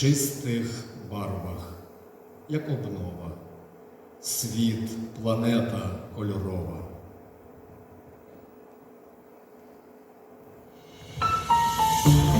чистих барвах, як обнова, світ, планета кольорова. you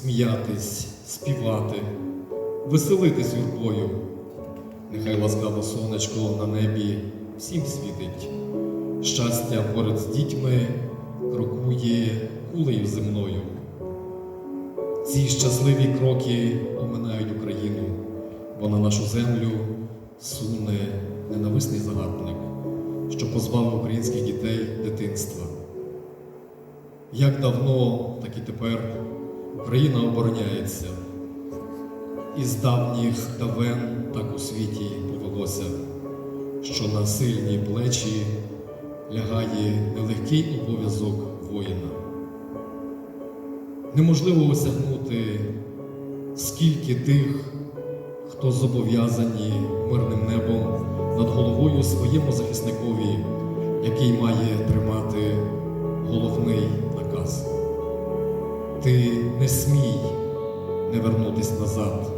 сміятись, співати, веселитись юрбою. Нехай ласкаво сонечко на небі всім світить. Щастя поряд з дітьми крокує кулею земною. Ці щасливі кроки оминають Україну, бо на нашу землю суне ненависний загарбник, що позбавив українських дітей дитинства. Як давно, так і тепер. Україна обороняється. Із давніх давен так у світі повелося, що на сильні плечі лягає нелегкий обов'язок воїна. Неможливо осягнути, скільки тих, хто зобов'язані мирним небом над головою своєму захисникові, який має тримати головний. Ти не смій не вернутись назад,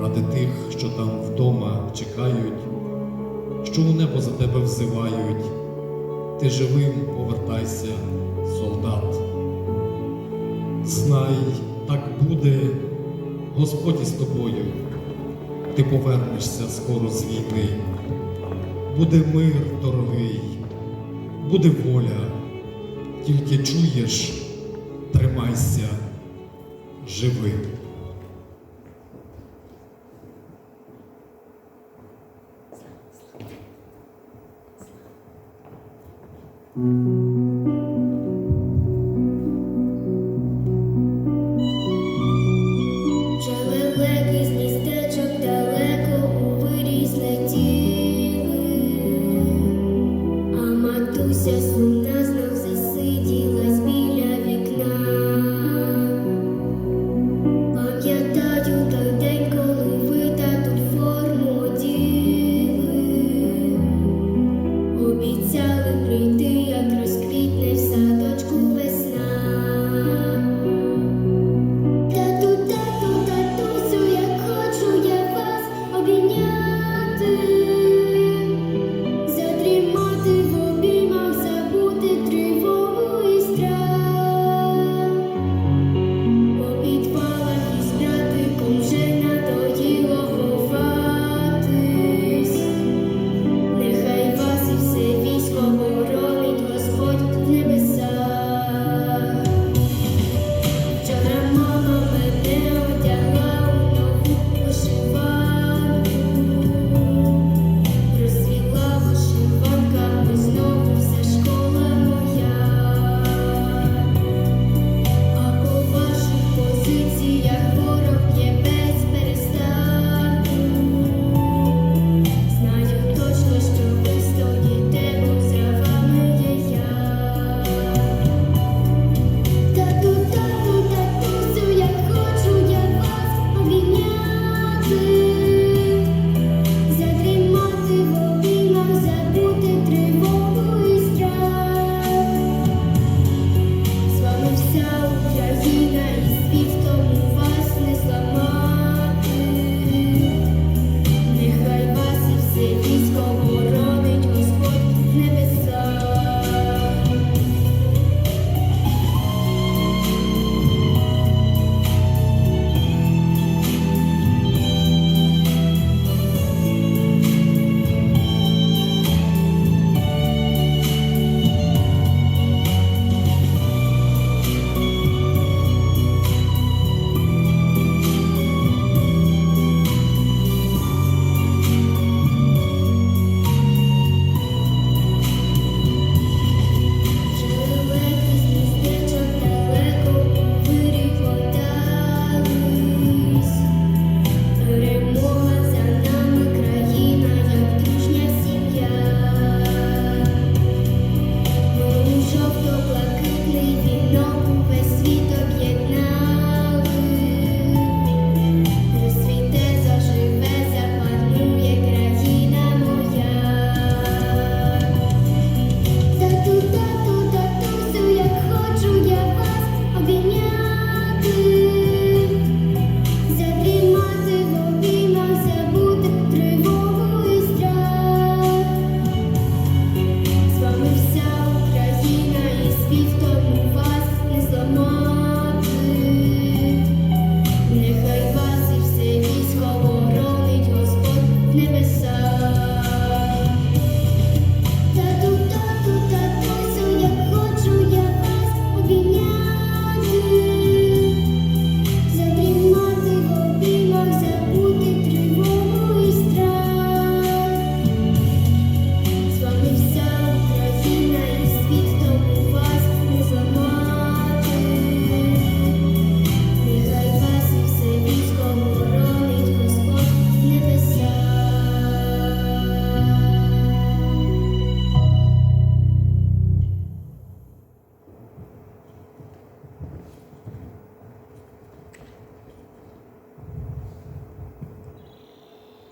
ради тих, що там вдома чекають, що у небо за тебе взивають, ти живим повертайся, солдат. Знай, так буде, Господь із тобою, ти повернешся скоро з війни. Буде мир дорогий, буде воля, тільки чуєш тримайся живим.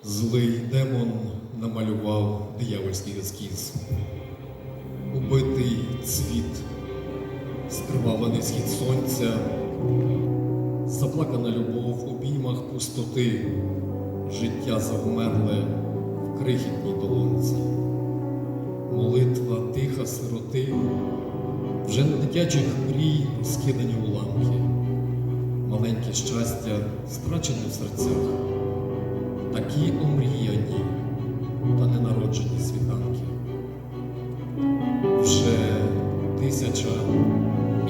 Злий демон намалював диявольський ескіз, убитий цвіт, скривавлений схід сонця, заплакана любов в обіймах пустоти, життя завмерле в крихітній долонці. Молитва тиха сироти, вже не дитячих мрій скидані уламки, маленьке щастя страчене в серцях такі омріяні та ненароджені світанки. Вже тисяча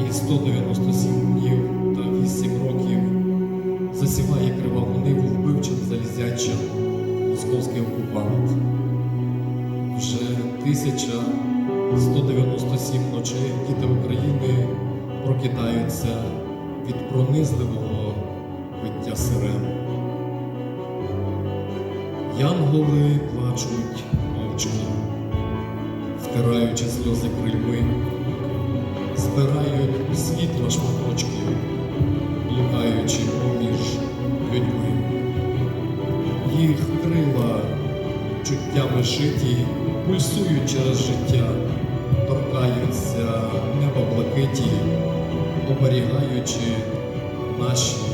і 197 днів та 8 років засіває криваву ниву вбивчим залізячим московський окупант. Вже 1197 ночей діти України прокидаються від пронизливого виття сирен. Янголи плачуть мовчки, втираючи сльози крильми, збирають світла шматочки, блукаючи поміж людьми. Їх крила чуттями шиті, пульсують через життя, торкаються неба блакиті, оберігаючи наші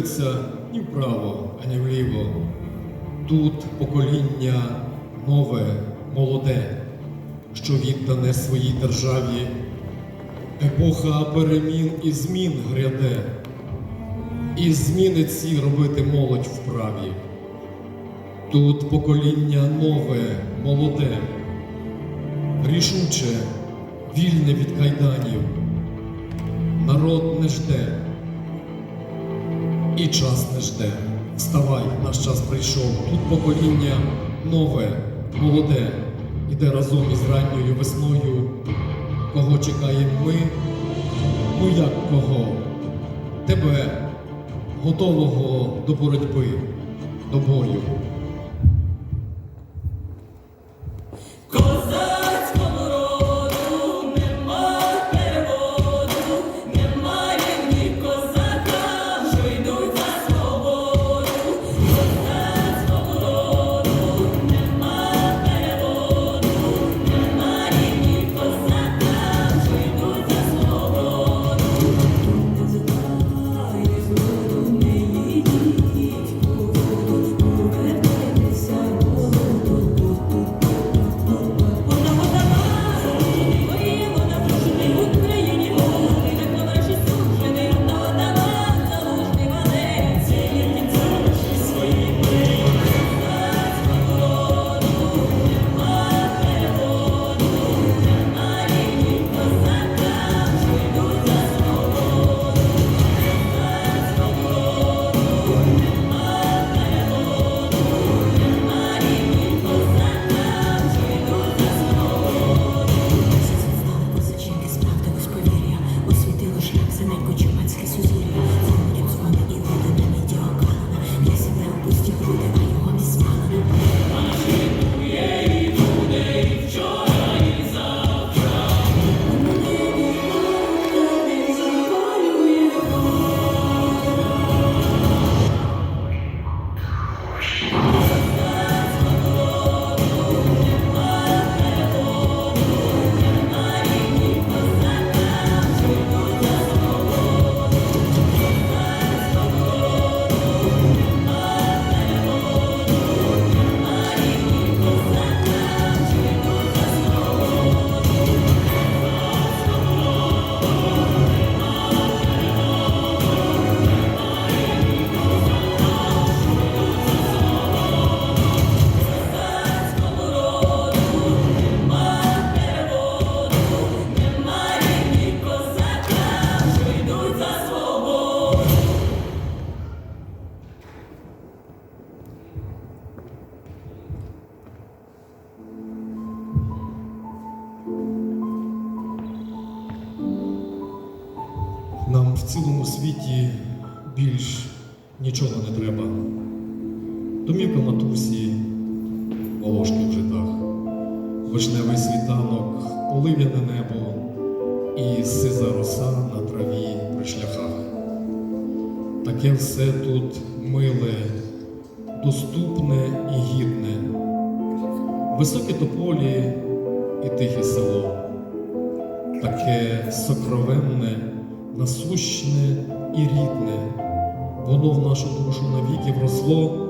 дивиться ні вправо, ані вліво. Тут покоління нове, молоде, що віддане своїй державі. Епоха перемін і змін гряде, і зміни ці робити молодь вправі. Тут покоління нове, молоде, рішуче, вільне від кайданів. Народ не жде, і час не жде. Вставай, наш час прийшов. Тут покоління нове, молоде, іде разом із ранньою весною. Кого чекаємо ми? Ну як кого? Тебе, готового до боротьби, до бою. Домівка матусі, волошки в житах, вишневий світанок, полив'яне небо і сиза роса на траві при шляхах. Таке все тут миле, доступне і гідне, високі тополі і тихе село. Таке сокровенне, насущне і рідне, воно в нашу душу навіки вросло,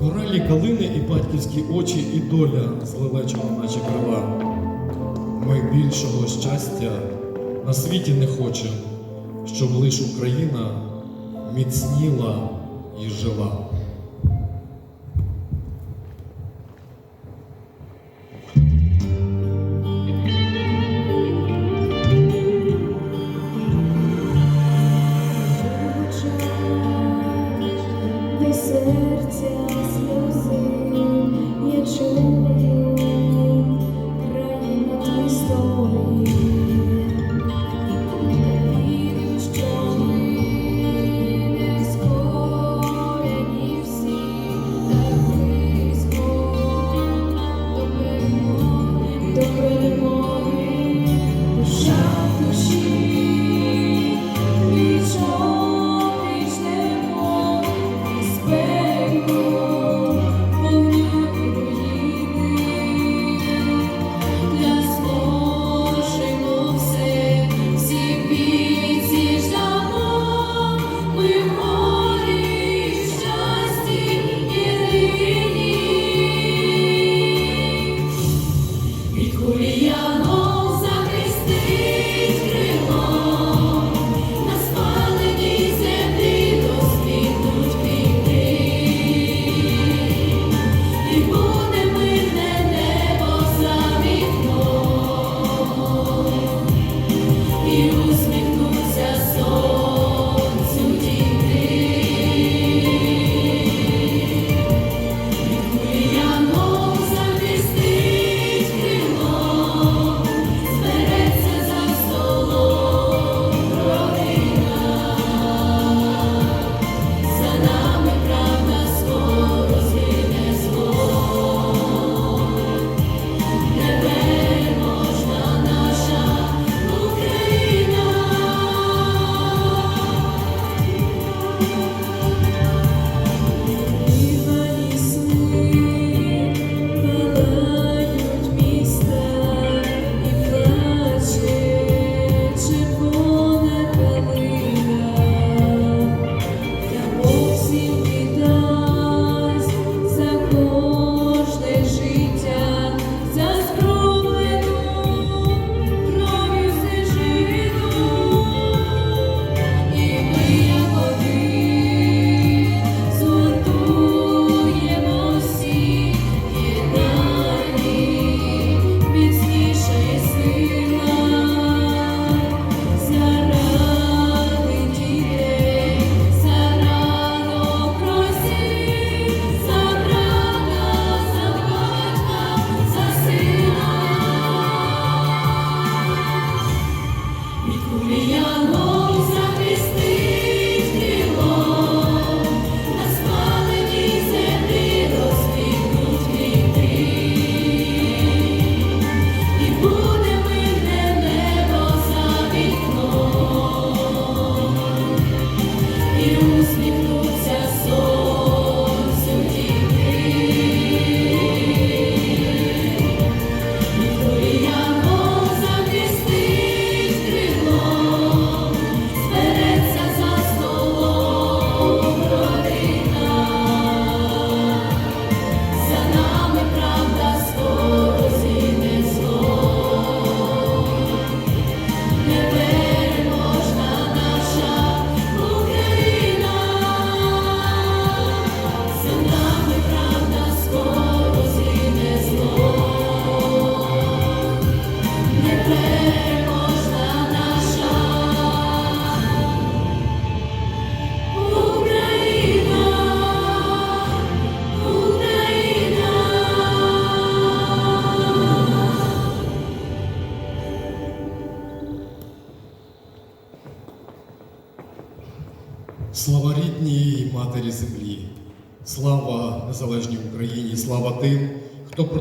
коралі калини і батьківські очі, і доля злелечила наче крила. Ми більшого щастя на світі не хочемо, щоб лиш Україна міцніла і жила.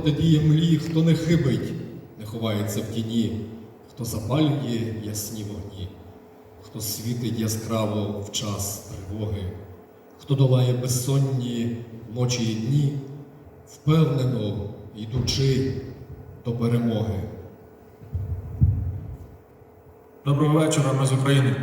Протидіє млі, хто не хибить, не ховається в тіні, хто запалює ясні вогні, хто світить яскраво в час тривоги, хто долає безсонні ночі і дні, впевнено йдучи до перемоги. Доброго вечора, ми з України.